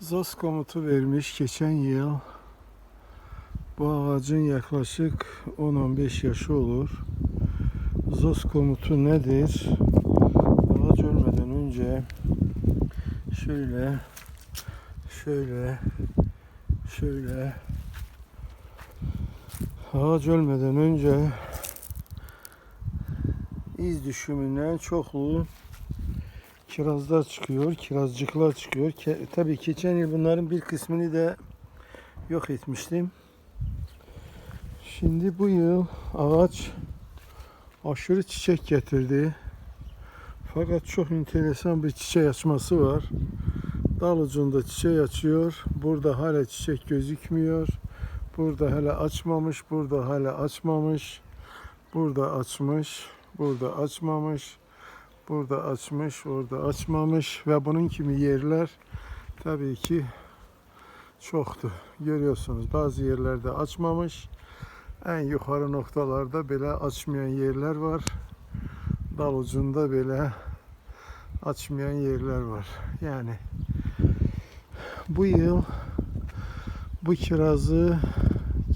ZOS komutu vermiş geçen yıl. Bu ağacın yaklaşık 10-15 yaşı olur. ZOS komutu nedir? Ağaç ölmeden önce şöyle şöyle şöyle ağaç ölmeden önce iz düşümünden çoklu kirazlar çıkıyor, kirazcıklar çıkıyor. Ke- tabii geçen yıl bunların bir kısmını da yok etmiştim. Şimdi bu yıl ağaç aşırı çiçek getirdi. Fakat çok enteresan bir çiçek açması var. Dal ucunda çiçek açıyor. Burada hala çiçek gözükmüyor. Burada hala açmamış, burada hala açmamış. Burada açmış, burada açmamış. Burada açmış, orada açmamış ve bunun kimi yerler tabii ki çoktu. Görüyorsunuz bazı yerlerde açmamış. En yukarı noktalarda böyle açmayan yerler var. Dal ucunda böyle açmayan yerler var. Yani bu yıl bu kirazı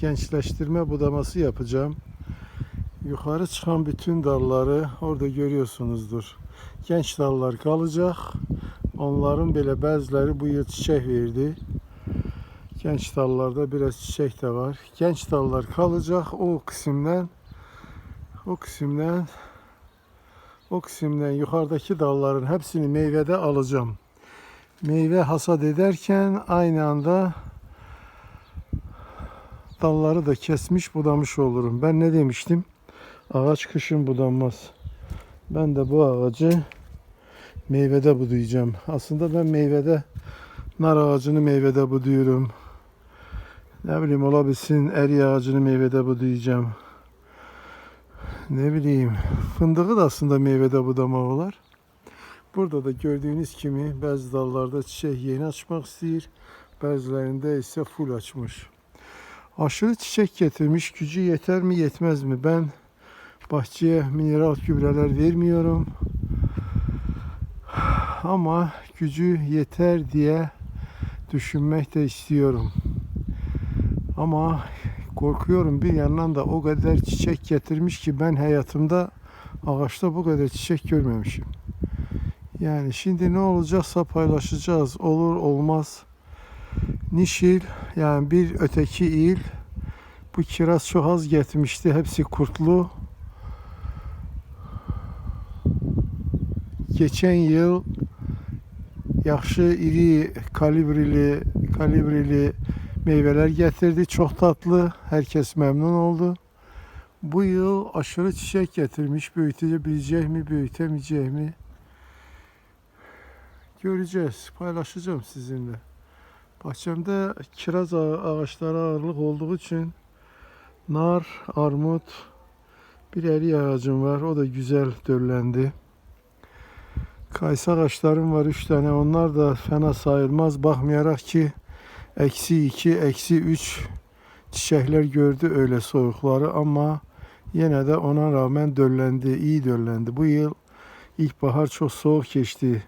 gençleştirme budaması yapacağım. Yukarı çıkan bütün dalları orada görüyorsunuzdur. Genç dallar kalacak. Onların böyle bazıları bu yıl çiçek verdi. Genç dallarda biraz çiçek de var. Genç dallar kalacak. O kısımdan o kısımdan o kısımdan yukarıdaki dalların hepsini meyvede alacağım. Meyve hasat ederken aynı anda dalları da kesmiş budamış olurum. Ben ne demiştim? Ağaç kışın budanmaz. Ben de bu ağacı meyvede budayacağım. Aslında ben meyvede nar ağacını meyvede buduyorum. Ne bileyim olabilsin eri ağacını meyvede budayacağım. Ne bileyim fındığı da aslında meyvede budamalılar. Burada da gördüğünüz gibi bazı dallarda çiçek yeni açmak istiyor. Bazılarında ise full açmış. Aşırı çiçek getirmiş. Gücü yeter mi yetmez mi? Ben bahçeye mineral gübreler vermiyorum. Ama gücü yeter diye düşünmek de istiyorum. Ama korkuyorum bir yandan da o kadar çiçek getirmiş ki ben hayatımda ağaçta bu kadar çiçek görmemişim. Yani şimdi ne olacaksa paylaşacağız. Olur olmaz. Nişil yani bir öteki il bu kiraz çok az getirmişti. Hepsi kurtlu. Geçen yıl yaxşı iri kalibrili kalibrili meyveler getirdi. Çok tatlı. Herkes memnun oldu. Bu yıl aşırı çiçek getirmiş. Büyütebilecek mi, büyütemeyecek mi? Göreceğiz. Paylaşacağım sizinle. Bahçemde kiraz ağa- ağaçları ağırlık olduğu için nar, armut, bir eri ağacım var. O da güzel döllendi. Kayısı ağaçlarım var üç tane. Onlar da fena sayılmaz. Bakmayarak ki eksi iki, eksi üç çiçekler gördü öyle soğukları ama yine de ona rağmen döllendi, iyi döllendi. Bu yıl ilkbahar çok soğuk geçti.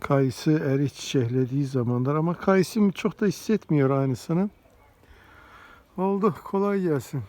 Kayısı eri çiçeklediği zamanlar ama kayısı çok da hissetmiyor aynısını. Oldu kolay gelsin.